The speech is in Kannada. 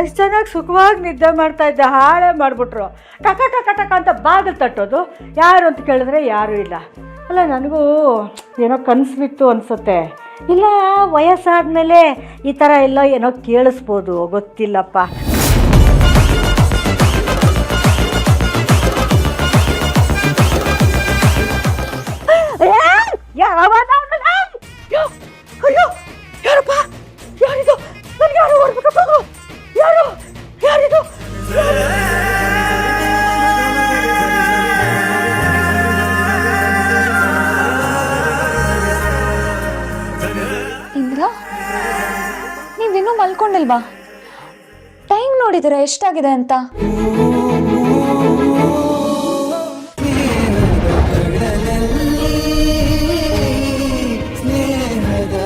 ಎಷ್ಟು ಚೆನ್ನಾಗಿ ಸುಖವಾಗಿ ನಿದ್ದೆ ಮಾಡ್ತಾ ಇದ್ದೆ, ಹಾಳೆ ಮಾಡಿಬಿಟ್ರು. ಟಕ ಟಕ ಟಕ ಅಂತ ಬಾಗಿಲು ತಟ್ಟೋದು. ಯಾರು ಅಂತ ಕೇಳಿದ್ರೆ ಯಾರೂ ಇಲ್ಲ. ಅಲ್ಲ, ನನಗೂ ಏನೋ ಕನಸು ಬಿತ್ತು ಅನಿಸುತ್ತೆ. ಇಲ್ಲ, ವಯಸ್ಸಾದಮೇಲೆ ಈ ಥರ ಎಲ್ಲ ಏನೋ ಕೇಳಿಸ್ಬೋದು, ಗೊತ್ತಿಲ್ಲಪ್ಪ. ನೀವು ಇನ್ನೂ ಮಲ್ಕೊಂಡಿಲ್ವಾ? ಟೈಮ್ ನೋಡಿದಿರ ಎಷ್ಟಾಗಿದೆ ಅಂತ? ಸ್ನೇಹದ